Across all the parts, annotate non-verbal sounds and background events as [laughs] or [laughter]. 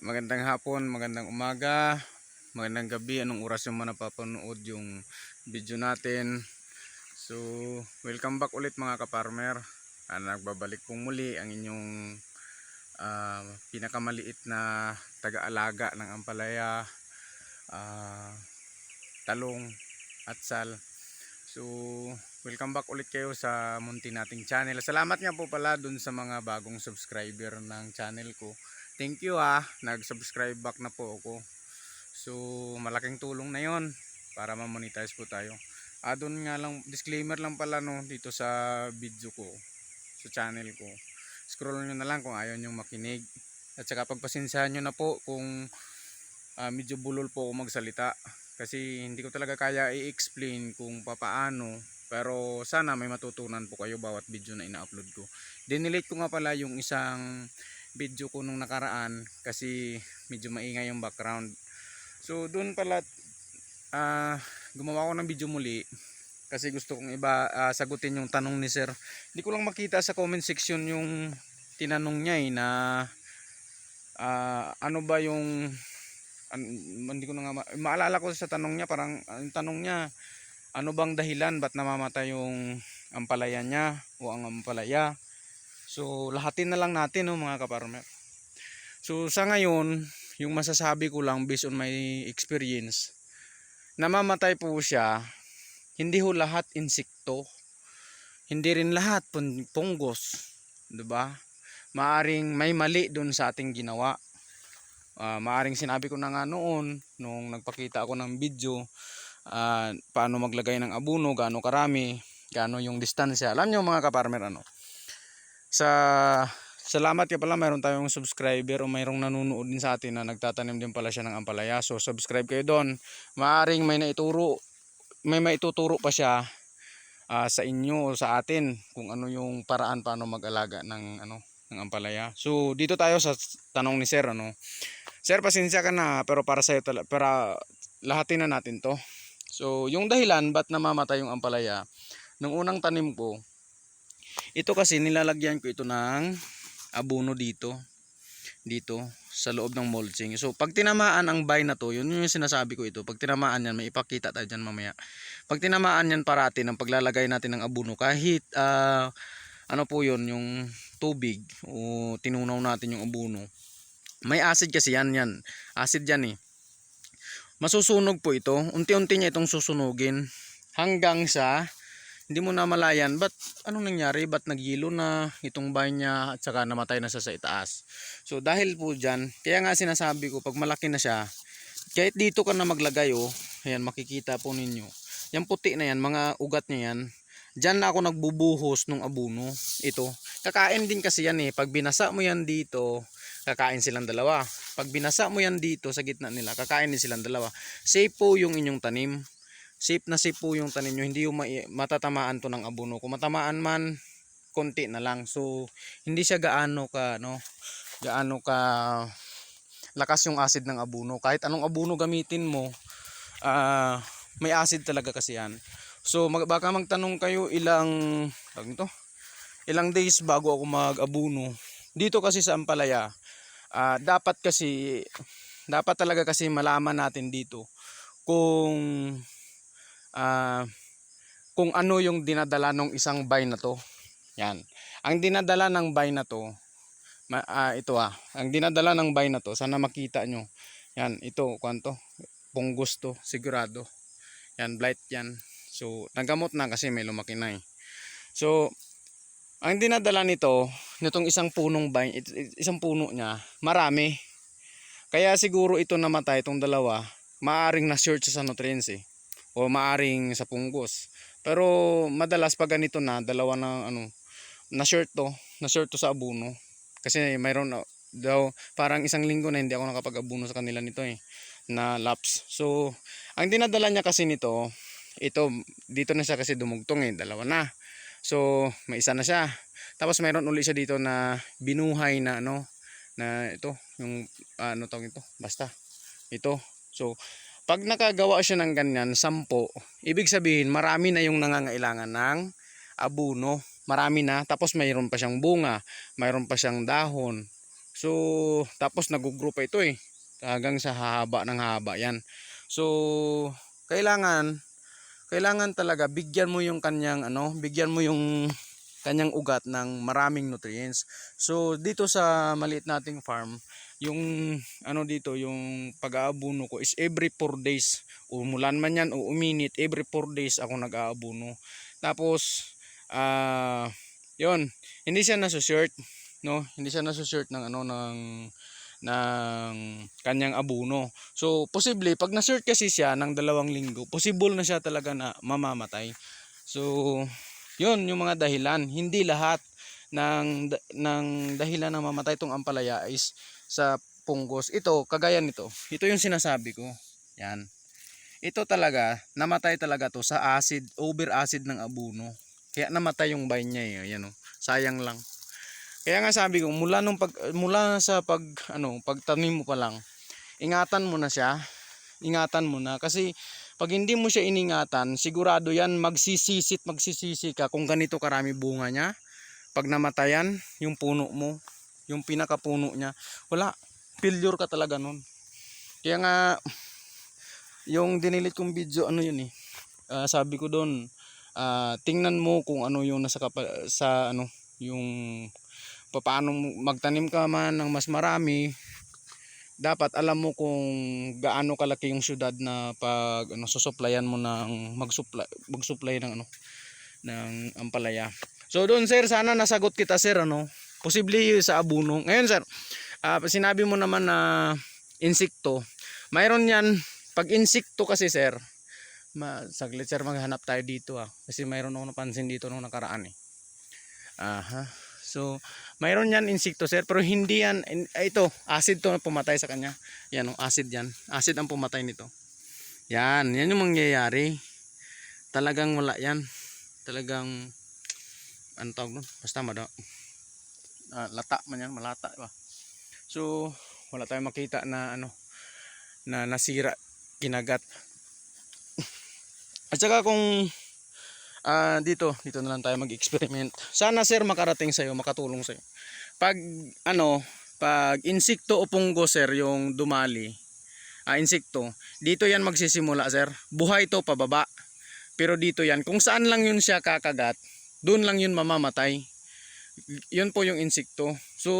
Magandang hapon, magandang umaga, magandang gabi, anong oras yung napapanood yung video natin. So, welcome back ulit mga kaparmer. Ah, nagbabalik pong muli ang inyong ah, pinakamaliit na taga-alaga ng ampalaya, ah, talong at sal. So, welcome back ulit kayo sa munti nating channel. Salamat nga po pala dun sa mga bagong subscriber ng channel ko. Thank you ah, nag-subscribe back na po ako. So, malaking tulong na yon para ma-monetize po tayo. Ah, nga lang, disclaimer lang pala no, dito sa video ko, sa channel ko. Scroll nyo na lang kung ayaw nyo makinig. At saka pagpasensyahan nyo na po kung ah, medyo bulol po ako magsalita. Kasi hindi ko talaga kaya i-explain kung papaano. Pero sana may matutunan po kayo bawat video na ina-upload ko. Dinelete ko nga pala yung isang video ko nung nakaraan kasi medyo maingay yung background. So doon pala ah, gumawa ko ng video muli kasi gusto kong iba ah, sagutin yung tanong ni sir. Hindi ko lang makita sa comment section yung tinanong niya eh na ah, ano ba yung an- hindi ko na nga ma- maalala ko sa tanong niya parang ang tanong niya ano bang dahilan ba't namamatay yung ampalaya niya o ang ampalaya So lahatin na lang natin no mga kaparmer. So sa ngayon, yung masasabi ko lang based on my experience, namamatay po siya, hindi ho lahat insekto, hindi rin lahat pun- punggos, 'di ba? Maaring may mali doon sa ating ginawa. Ah, maaring sinabi ko na nga noon nung nagpakita ako ng video ah, paano maglagay ng abuno, gaano karami, gaano yung distansya. Alam niyo mga kaparmer ano? Sa salamat ka pala mayroon tayong subscriber o mayroong nanonood din sa atin na nagtatanim din pala siya ng ampalaya. So subscribe kayo doon. Maaring may naituro may maituturo pa siya ah, sa inyo o sa atin kung ano yung paraan paano mag-alaga ng ano ng ampalaya. So dito tayo sa tanong ni sir ano. Sir pasensya ka na pero para sa para lahatin na natin to. So yung dahilan ba't namamatay yung ampalaya nung unang tanim ko ito kasi nilalagyan ko ito ng abono dito. Dito sa loob ng mulching. So pag tinamaan ang vine na to, yun yung sinasabi ko ito. Pag tinamaan yan, may ipakita tayo dyan mamaya. Pag tinamaan yan parati ng paglalagay natin ng abono, kahit ah, ano po yun, yung tubig o tinunaw natin yung abono. May acid kasi yan yan. Acid yan eh. Masusunog po ito. Unti-unti niya itong susunugin hanggang sa hindi mo na malayan ba't anong nangyari? Ba't nagyilo na itong bahay niya at saka namatay na siya sa itaas? So dahil po dyan kaya nga sinasabi ko pag malaki na siya kahit dito ka na maglagay oh ayan makikita po ninyo. Yung puti na yan mga ugat niya yan. Dyan na ako nagbubuhos ng abuno. Ito kakain din kasi yan eh. Pag binasa mo yan dito kakain silang dalawa. Pag binasa mo yan dito sa gitna nila kakain din silang dalawa. Safe po yung inyong tanim safe na safe po yung tanim nyo. Hindi yung matatamaan to ng abono. Kung matamaan man, konti na lang. So, hindi siya gaano ka, no? Gaano ka lakas yung acid ng abono. Kahit anong abono gamitin mo, ah may acid talaga kasi yan. So, mag, baka magtanong kayo ilang, nito? ilang days bago ako mag-abuno. Dito kasi sa Ampalaya, ah, dapat kasi, dapat talaga kasi malaman natin dito kung ah kung ano yung dinadala ng isang buy na to. Yan. Ang dinadala ng buy na to, ma, ah, ito ah, ang dinadala ng buy na to, sana makita nyo. Yan, ito, kwanto? Punggos to, sigurado. Yan, blight yan. So, nagamot na kasi may lumaki na eh. So, ang dinadala nito, nitong isang punong vine, isang puno niya, marami. Kaya siguro ito namatay, itong dalawa, maaring na-search sa nutrients eh o maaring sa punggos. Pero madalas pag ganito na, dalawa na ano, na shirt to, na shirt to sa abuno. Kasi mayroon na- daw parang isang linggo na hindi ako nakapag-abuno sa kanila nito eh na laps. So, ang dinadala niya kasi nito, ito dito na siya kasi dumugtong eh, dalawa na. So, may isa na siya. Tapos mayroon uli siya dito na binuhay na ano na ito, yung ano tawag ito, basta. Ito. So, pag nakagawa siya ng ganyan, sampo, ibig sabihin marami na yung nangangailangan ng abuno. Marami na. Tapos mayroon pa siyang bunga, mayroon pa siyang dahon. So, tapos nag-grow pa ito eh. Hanggang sa haba ng haba yan. So, kailangan kailangan talaga bigyan mo yung kanyang ano, bigyan mo yung kanyang ugat ng maraming nutrients. So, dito sa maliit nating farm, yung ano dito, yung pag-aabuno ko is every 4 days. Umulan man yan o uminit, every 4 days ako nag-aabuno. Tapos, ah, yon hindi siya nasa-shirt, no? Hindi siya nasa-shirt ng ano ng ng kanyang abuno. So, posible pag na-shirt kasi siya ng dalawang linggo, possible na siya talaga na mamamatay. So, yun yung mga dahilan. Hindi lahat ng ng dahilan na mamatay tong ampalaya is sa punggos. Ito, kagaya nito. Ito yung sinasabi ko. Yan. Ito talaga, namatay talaga to sa acid, over acid ng abuno. Kaya namatay yung vine niya eh. Yan oh. Sayang lang. Kaya nga sabi ko, mula nung pag mula sa pag ano, pagtanim mo pa lang, ingatan mo na siya. Ingatan mo na kasi pag hindi mo siya iningatan, sigurado yan magsisisit, magsisisi ka kung ganito karami bunga niya. Pag namatayan, yung puno mo, yung pinakapuno niya, wala, failure ka talaga nun. Kaya nga, yung dinilit kong video, ano yun eh, ah, sabi ko doon, ah, tingnan mo kung ano yung nasa kapa- sa ano, yung paano magtanim ka man ng mas marami, dapat alam mo kung gaano kalaki yung syudad na pag ano susuplayan mo ng mag-supply mag-supply ng ano ng ampalaya. So doon sir, sana nasagot kita sir ano. Posible sa abuno. Ngayon sir, ah, sinabi mo naman na insekto. Mayroon yan pag insekto kasi sir, ma saglit sir maghanap tayo dito ah. Kasi mayroon ako napansin dito nung nakaraan eh. Aha. So, mayroon yan insekto sir, pero hindi yan, in- ah, ito, acid to na pumatay sa kanya. Yan, oh, acid yan. Acid ang pumatay nito. Yan, yan yung mangyayari. Talagang wala yan. Talagang, ano tawag nun? Basta mada. Ah, lata man yan, malata ba? So, wala tayong makita na ano, na nasira, kinagat. At saka kung ah dito, dito na lang tayo mag-experiment. Sana sir makarating sa'yo, makatulong sa'yo. Pag ano, pag insekto o punggo sir yung dumali, ah insekto, dito yan magsisimula sir. Buhay to pababa. Pero dito yan, kung saan lang yun siya kakagat, doon lang yun mamamatay. Yun po yung insekto. So,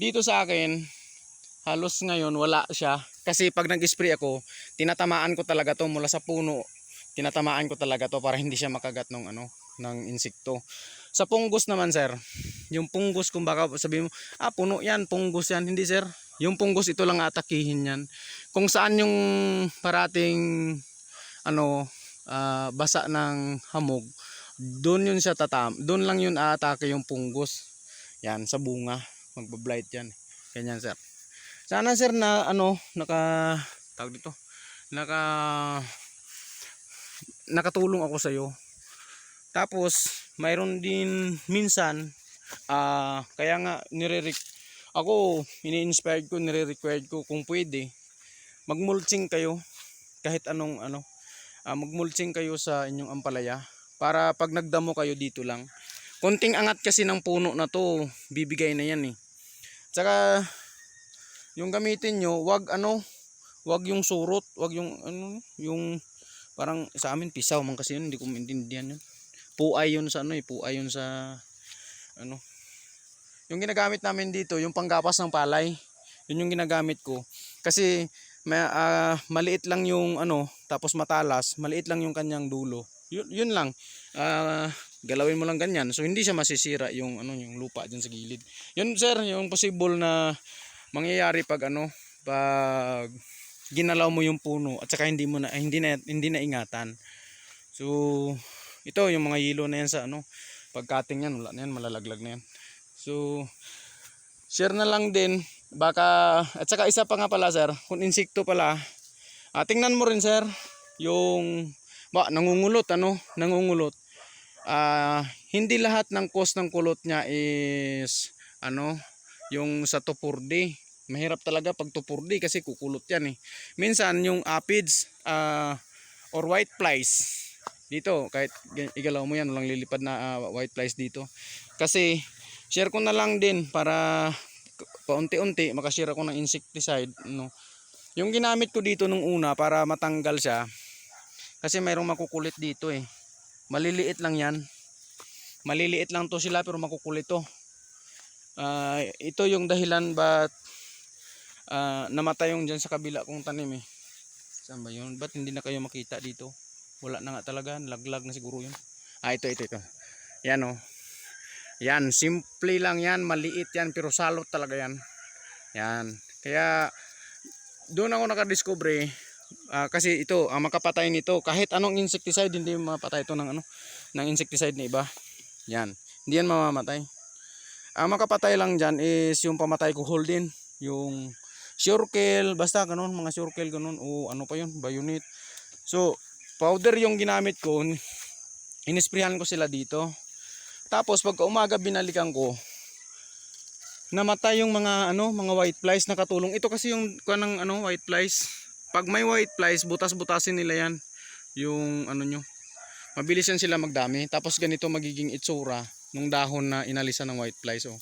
dito sa akin, halos ngayon wala siya. Kasi pag nag-spray ako, tinatamaan ko talaga to mula sa puno tinatamaan ko talaga to para hindi siya makagat ng ano ng insekto. Sa punggos naman sir, yung punggos kung baka sabi mo, ah puno yan, punggos yan. Hindi sir, yung punggos ito lang atakihin yan. Kung saan yung parating ano ah, basa ng hamog, doon yun siya tatam, doon lang yun aatake yung punggos. Yan, sa bunga, magbablight yan. Ganyan sir. Sana sir na ano, naka, tawag dito, naka, nakatulong ako sa iyo. Tapos mayroon din minsan ah kaya nga nire ako ini-inspired ko nire-required ko kung pwede magmulching kayo kahit anong ano ah, magmulching kayo sa inyong ampalaya para pag nagdamo kayo dito lang. Konting angat kasi ng puno na to bibigay na yan eh. Tsaka yung gamitin nyo wag ano wag yung surot wag yung ano yung parang sa amin pisaw man kasi yun hindi ko maintindihan yun. Puay yun sa ano eh puay yun sa ano. Yung ginagamit namin dito yung panggapas ng palay yun yung ginagamit ko. Kasi ma, ah, maliit lang yung ano tapos matalas maliit lang yung kanyang dulo yun, yun lang. Ah, galawin mo lang ganyan. So hindi siya masisira yung ano yung lupa dyan sa gilid. Yun sir yung possible na mangyayari pag ano pag ginalaw mo yung puno at saka hindi mo na hindi na hindi na ingatan. So ito yung mga yelo na yan sa ano pag cutting yan wala na yan malalaglag na yan. So share na lang din. Baka at saka isa pa nga pala sir kung insekto pala. Ah, tingnan mo rin sir yung ba nangungulot ano nangungulot ah hindi lahat ng cause ng kulot niya is ano yung sa tupurde mahirap talaga pag tupurde kasi kukulot yan eh. Minsan yung aphids ah, or white flies dito kahit igalaw mo yan walang lilipad na ah, white flies dito. Kasi share ko na lang din para paunti-unti makashare ako ng insecticide no. Yung ginamit ko dito nung una para matanggal siya kasi mayroong makukulit dito eh. Maliliit lang 'yan. Maliliit lang to sila pero makukulit to. Ah, ito yung dahilan ba't ah, namatay yung dyan sa kabila kong tanim eh. Saan ba yun? Ba't hindi na kayo makita dito? Wala na nga talaga. Laglag na siguro yun. Ah, ito, ito, ito. Yan oh. Yan, simple lang yan. Maliit yan pero salot talaga yan. Yan. Kaya doon ako nakadiscover ah, kasi ito, ang makapatay nito, kahit anong insecticide, hindi mapatay ito ng ano, ng insecticide na iba. Yan. Hindi yan mamamatay. Ang makapatay lang dyan is yung pamatay ko hold din. Yung Shurkel, basta ganun, mga Shurkel ganun. O ano pa yun, Bayonet. So, powder yung ginamit ko. Inisprehan ko sila dito. Tapos pagka umaga binalikan ko, namatay yung mga ano, mga white flies na katulong. Ito kasi yung kanang ano, white flies. Pag may white flies, butas-butasin nila yan. Yung ano nyo. Mabilis yan sila magdami. Tapos ganito magiging itsura nung dahon na inalisan ng white flies. Oh.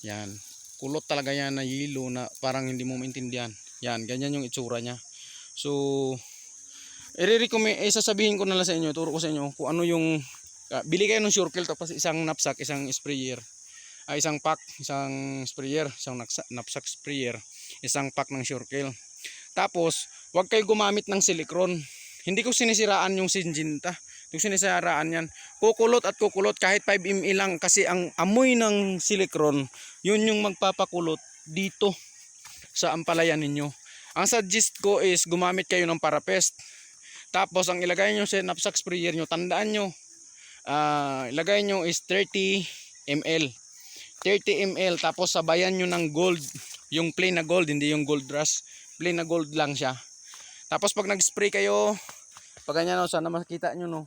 Yan. Kulot talaga yan na yelo na parang hindi mo maintindihan. Yan, ganyan yung itsura niya. So, i-recommend, eh, sasabihin ko na lang sa inyo, turo ko sa inyo kung ano yung, ah, bili kayo ng Shurkel tapos isang knapsack, isang sprayer. Ah, isang pack, isang sprayer, isang knapsack sprayer, isang pack ng Shurkel. Tapos, huwag kayo gumamit ng silikron. Hindi ko sinisiraan yung Syngenta. Yung sinisiraan yan. Kukulot at kukulot kahit 5 ml lang kasi ang amoy ng silikron, yun yung magpapakulot dito sa ampalayan ninyo. Ang suggest ko is gumamit kayo ng parapest. Tapos ang ilagay nyo sa knapsack sprayer nyo, tandaan nyo, ah, ilagay nyo is 30 ml. 30 ml tapos sabayan nyo ng gold. Yung plain na gold, hindi yung gold rush. Plain na gold lang siya. Tapos pag nag-spray kayo, pag ganyan no, sana makita nyo no.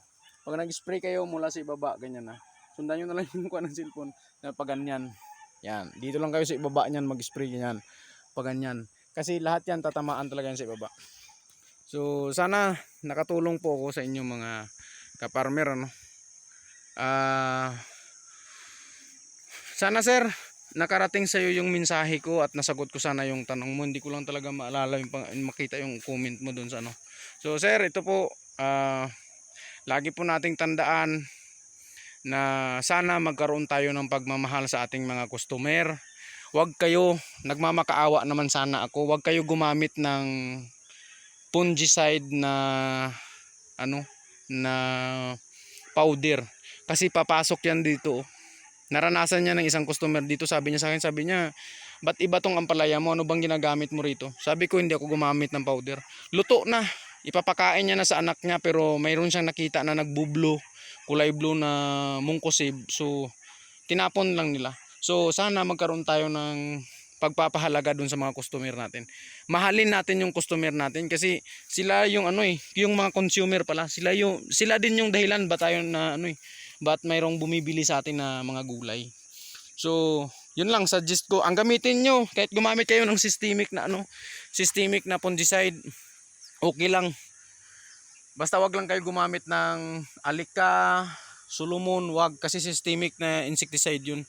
Pag nag-spray kayo mula sa ibaba, ganyan na. Sundan nyo na lang [laughs] yung kuha ng cellphone na pag ganyan. Yan. Dito lang kayo sa ibaba niyan mag-spray ganyan. Pag ganyan. Kasi lahat yan tatamaan talaga yan sa ibaba. So sana nakatulong po ako sa inyo mga kaparmer ano. Ah sana sir nakarating sa iyo yung mensahe ko at nasagot ko sana yung tanong mo. Hindi ko lang talaga maalala yung makita yung comment mo doon sa ano. So sir, ito po ah lagi po nating tandaan na sana magkaroon tayo ng pagmamahal sa ating mga customer. Huwag kayo, nagmamakaawa naman sana ako, huwag kayo gumamit ng fungicide na ano na powder kasi papasok yan dito. Naranasan niya ng isang customer dito sabi niya sa akin sabi niya ba't iba tong ampalaya mo? Ano bang ginagamit mo rito? Sabi ko hindi ako gumamit ng powder. Luto na. Ipapakain niya na sa anak niya pero mayroon siyang nakita na nagbublo kulay blue na mungkosib so tinapon lang nila. So sana magkaroon tayo ng pagpapahalaga dun sa mga customer natin. Mahalin natin yung customer natin kasi sila yung ano eh yung mga consumer pala. Sila yung sila din yung dahilan ba tayo na ano eh ba't mayroong bumibili sa atin na mga gulay. So yun lang suggest ko ang gamitin nyo kahit gumamit kayo ng systemic na ano systemic na fungicide okay lang. Basta wag lang kayo gumamit ng alika sulumon wag kasi systemic na insecticide yun.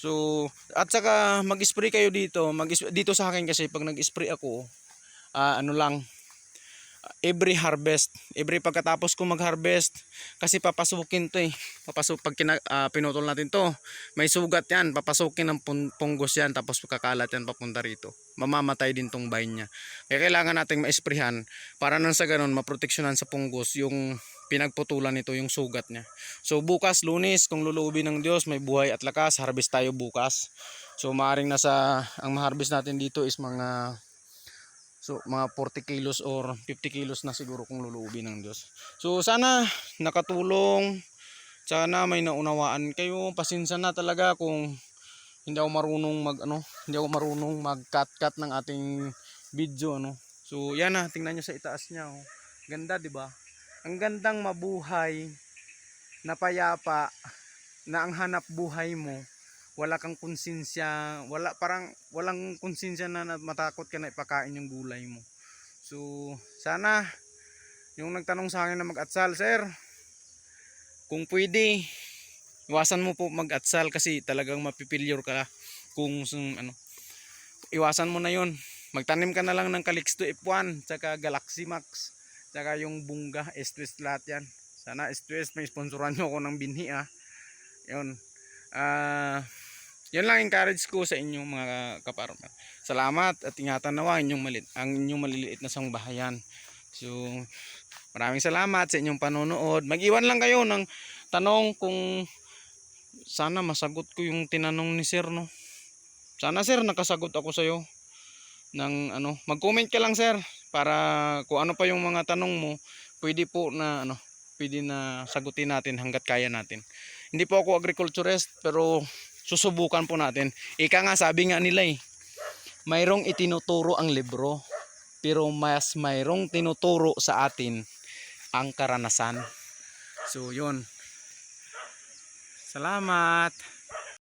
So, at saka mag-spray kayo dito, mag dito sa akin kasi pag nag-spray ako, ah, ano lang, every harvest, every pagkatapos ko mag-harvest, kasi papasukin to eh. Papasok pag kina, ah, pinutol natin to, may sugat yan, papasukin ng pun- punggos yan, tapos kakalat yan papunta rito. Mamamatay din tong vine niya. Kaya kailangan nating ma-sprayhan para nang sa ganun maproteksyonan sa punggos yung pinagputulan nito yung sugat niya. So bukas lunes kung luluubin ng Diyos may buhay at lakas harvest tayo bukas. So maaring nasa ang ma-harvest natin dito is mga so mga 40 kilos or 50 kilos na siguro kung luluubin ng Diyos. So sana nakatulong sana may naunawaan kayo. Pasensya na talaga kung hindi ako marunong mag ano, hindi ako marunong mag-cut-cut ng ating video ano. So yan na, tingnan niyo sa itaas niya oh. Ganda 'di ba? Ang gandang mabuhay na payapa na ang hanap buhay mo wala kang konsensya, wala parang walang konsensya na, matakot ka na ipakain yung gulay mo. So, sana yung nagtanong sa akin na mag-atsal, sir, kung pwede, iwasan mo po mag-atsal kasi talagang mapipilyur ka kung ano. iwasan mo na yun. Magtanim ka na lang ng Calixto F1, tsaka Galaxy Max, tsaka yung Bunga, S-Twist lahat yan. Sana S-Twist, may sponsoran nyo ako ng binhi ah. Yun. Ah, yun lang encourage ko sa inyong mga kaparmer. Salamat at ingatan nawa inyong, malit, ang inyong maliliit na sangbahayan. So, maraming salamat sa inyong panonood. Mag-iwan lang kayo ng tanong kung sana masagot ko yung tinanong ni sir no. Sana sir nakasagot ako sa iyo ng ano, mag-comment ka lang sir para kung ano pa yung mga tanong mo, pwede po na ano, pwede na sagutin natin hangga't kaya natin. Hindi po ako agriculturist pero susubukan po natin. Ika nga sabi nga nila eh, mayroong itinuturo ang libro pero mas mayroong tinuturo sa atin ang karanasan. So yun. Salamat.